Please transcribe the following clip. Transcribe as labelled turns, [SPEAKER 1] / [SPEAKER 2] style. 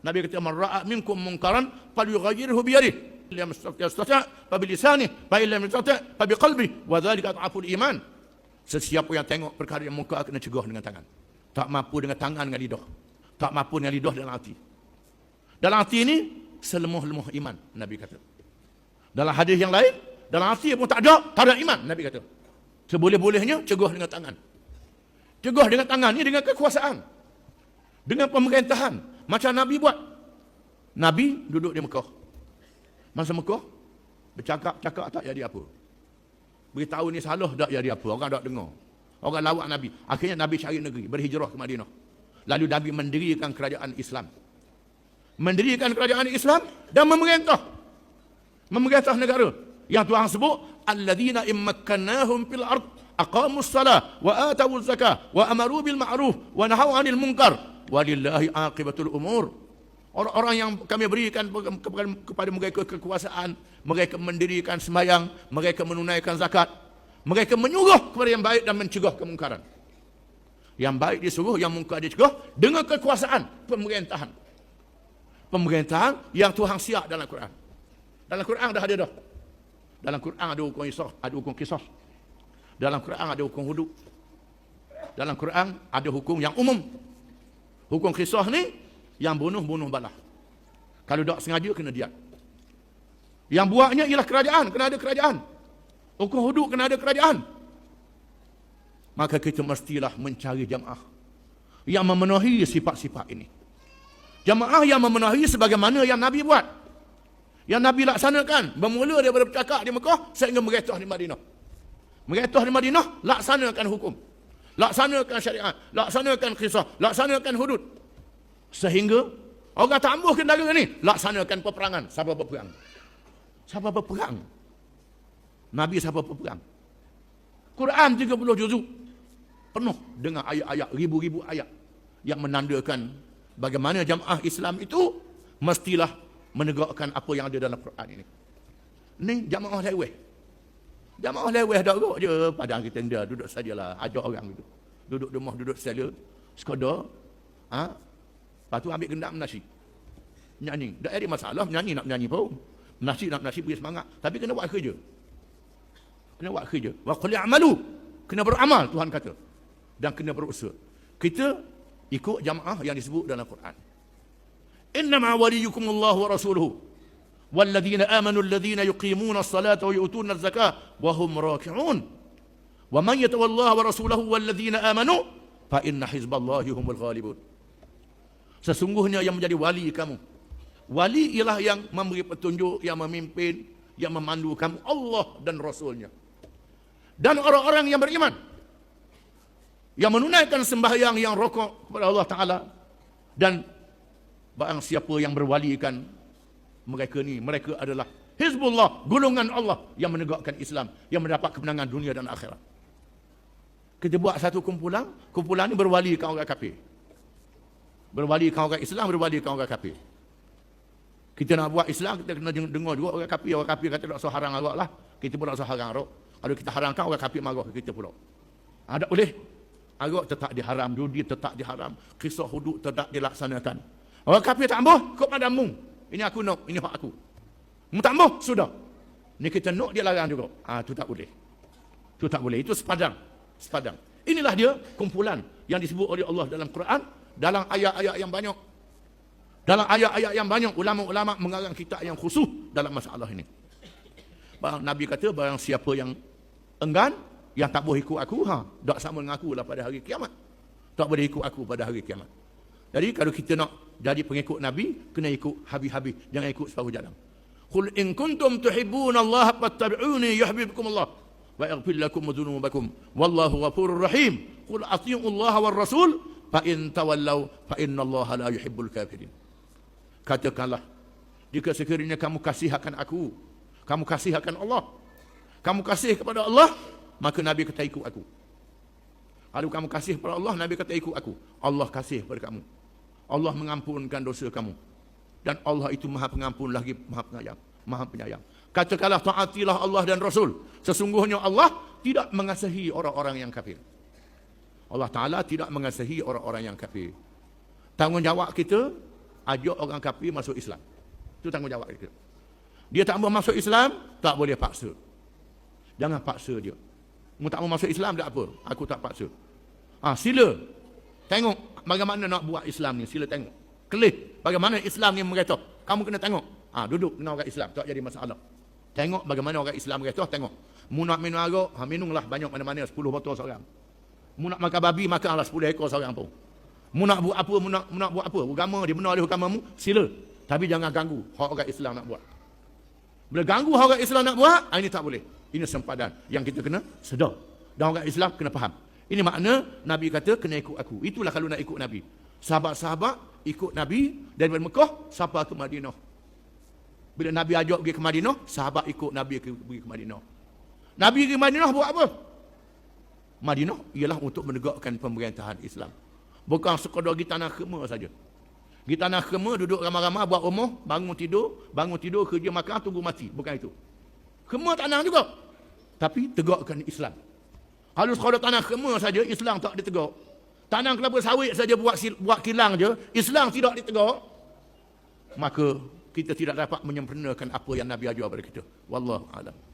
[SPEAKER 1] Nabi kata man ra'a minkum munkaran falyughayyirhu bi yadihi lam yastati' fa bi lisanihi fa illam yastati' fa bi qalbihi wa dhalika adhaful iman. Sesiapa yang tengok perkara yang munkar kena cegah dengan tangan. Tak mampu dengan tangan dengan lidah. Tak mampu dengan lidah dalam hati. Dalam hati ini selemah-lemah iman Nabi kata. Dalam hadis yang lain, dalam hati pun tak ada, tak ada iman Nabi kata. Seboleh-bolehnya cegah dengan tangan. Cegah dengan tangan ni dengan kekuasaan. Dengan pemerintahan. Macam Nabi buat. Nabi duduk di Mekah. Masa Mekah, bercakap-cakap tak jadi apa. Beritahu ni salah tak jadi apa. Orang tak dengar. Orang lawak Nabi. Akhirnya Nabi cari negeri, berhijrah ke Madinah. Lalu Nabi mendirikan kerajaan Islam. Mendirikan kerajaan Islam dan memerintah. Memerintah negara. Yang Tuhan sebut, Alladzina immakkannahum fil ard aqamus salah wa atawuz zakah wa amaru bil ma'ruf wa nahaw 'anil munkar walillahi aqibatul umur. Orang-orang yang kami berikan kepada mereka kekuasaan, mereka mendirikan sembahyang, mereka menunaikan zakat, mereka menyuruh kepada yang baik dan mencegah kemungkaran. Yang baik disuruh, yang mungkar dicegah dengan kekuasaan pemerintahan. Pemerintahan yang Tuhan siap dalam Quran. Dalam Quran dah ada dah. Dalam Quran ada hukum kisah, ada hukum kisah. Dalam Quran ada hukum hudud. Dalam Quran ada hukum yang umum. Hukum kisah ni yang bunuh-bunuh balah. Kalau tak sengaja kena diat. Yang buatnya ialah kerajaan, kena ada kerajaan. Hukum hudud kena ada kerajaan. Maka kita mestilah mencari jamaah yang memenuhi sifat-sifat ini. Jamaah yang memenuhi sebagaimana yang Nabi buat. Yang Nabi laksanakan bermula daripada bercakap di Mekah sehingga meretah di Madinah. Meretah di Madinah laksanakan hukum. Laksanakan syariat, laksanakan kisah, laksanakan hudud. Sehingga orang tambah ke negara ni laksanakan peperangan. Siapa berperang? Siapa berperang? Nabi siapa berperang? Quran 30 juzuk penuh dengan ayat-ayat ribu-ribu ayat yang menandakan bagaimana jamaah Islam itu mestilah menegakkan apa yang ada dalam Quran ini. Ni jamaah leweh. Jamaah leweh dak rok je padang kita dia duduk sajalah ajak orang itu. Duduk rumah duduk saja sekadar ha? Lepas tu ambil gendam nasi. Nyanyi. Tak ada masalah menyanyi nak menyanyi pun. Nasi nak nasi beri semangat. Tapi kena buat kerja. Kena buat kerja. Wa qul amalu. Kena beramal Tuhan kata. Dan kena berusaha. Kita ikut jamaah yang disebut dalam Quran. Innama waliyukum wa rasuluhu. والذين آمنوا الذين يقيمون الصلاة ويؤتون الزكاة وهم راكعون ومن يتولى الله ورسوله والذين آمنوا فإن حزب الله هم الغالبون Sesungguhnya yang menjadi wali kamu. Wali ialah yang memberi petunjuk, yang memimpin, yang memandu kamu. Allah dan Rasulnya. Dan orang-orang yang beriman. Yang menunaikan sembahyang yang rokok kepada Allah Ta'ala. Dan barang siapa yang berwalikan mereka ni, mereka adalah Hizbullah, golongan Allah yang menegakkan Islam. Yang mendapat kemenangan dunia dan akhirat. Kita buat satu kumpulan, kumpulan ni berwalikan orang kafir. Berwalikan orang Islam, berwalikan orang kafir. Kita nak buat Islam, kita kena dengar juga orang kafir. Orang kafir kata tak usah harang arak lah. Kita pun tak usah harang arak. Kalau kita harangkan, orang kafir marah kita pula. Ha, tak boleh. Arak tetap diharam, judi tetap diharam, kisah hudud tetap dilaksanakan. Orang kafir tak ambuh, kau padamu. Ini aku nak, ini hak aku. Mu tak sudah. Ini kita nak dia larang juga. Ah, ha, tu tak boleh. Tu tak boleh. Itu sepadang. Sepadang. Inilah dia kumpulan yang disebut oleh Allah dalam Quran dalam ayat-ayat yang banyak. Dalam ayat-ayat yang banyak ulama-ulama mengarang kitab yang khusus dalam masalah ini. Barang Nabi kata barang siapa yang enggan yang tak boleh ikut aku ha tak sama dengan aku lah pada hari kiamat. Tak boleh ikut aku pada hari kiamat. Jadi kalau kita nak jadi pengikut Nabi kena ikut habis-habis jangan ikut separuh jalan. Qul in kuntum tuhibbuna Allah fattabi'uni yuhibbukum Allah wa yaghfir lakum dhunubakum wallahu ghafurur rahim. Qul atii'u Allah war rasul fa in tawallaw fa inna Allah la yuhibbul kafirin. Katakanlah jika sekiranya kamu kasih akan aku, kamu kasih akan Allah, kamu kasih kepada Allah, maka Nabi kata ikut aku. Kalau kamu kasih kepada Allah, Nabi kata ikut aku. Allah kasih kepada kamu. Allah mengampunkan dosa kamu. Dan Allah itu maha pengampun lagi maha penyayang. Maha penyayang. Katakanlah taatilah Allah dan Rasul. Sesungguhnya Allah tidak mengasihi orang-orang yang kafir. Allah Ta'ala tidak mengasihi orang-orang yang kafir. Tanggungjawab kita ajak orang kafir masuk Islam. Itu tanggungjawab kita. Dia tak mau masuk Islam, tak boleh paksa. Jangan paksa dia. Mu tak mau masuk Islam tak apa. Aku tak paksa. Ah, sila. Tengok bagaimana nak buat Islam ni. Sila tengok. Kelih bagaimana Islam ni mereka. Kamu kena tengok. Ah, duduk dengan orang Islam. Tak jadi masalah. Tengok bagaimana orang Islam mereka. Tengok. Mu nak minum arak, ha, minumlah banyak mana-mana 10 botol seorang. Mu nak makan babi, makanlah 10 ekor seorang pun. Mu nak buat apa, mu nak, mu nak buat apa. Agama dia benar oleh agama mu, sila. Tapi jangan ganggu hak orang Islam nak buat. Bila ganggu hak orang Islam nak buat, ah, ini tak boleh. Ini sempadan yang kita kena sedar. Dan orang Islam kena faham. Ini makna Nabi kata kena ikut aku. Itulah kalau nak ikut Nabi. Sahabat-sahabat ikut Nabi dari Mekah sampai ke Madinah. Bila Nabi ajak pergi ke Madinah, sahabat ikut Nabi pergi ke Madinah. Nabi pergi Madinah buat apa? Madinah ialah untuk menegakkan pemerintahan Islam. Bukan sekadar pergi tanah khema saja. Pergi tanah khema, duduk ramai-ramai, buat rumah, bangun tidur, bangun tidur, kerja makan, tunggu mati. Bukan itu. Khema tanah juga. Tapi tegakkan Islam. Kalau sekadar tanah khema saja, Islam tak ditegak. Tanah kelapa sawit saja buat buat kilang je, Islam tidak ditegak. Maka kita tidak dapat menyempurnakan apa yang Nabi ajar kepada kita. Wallahu a'lam.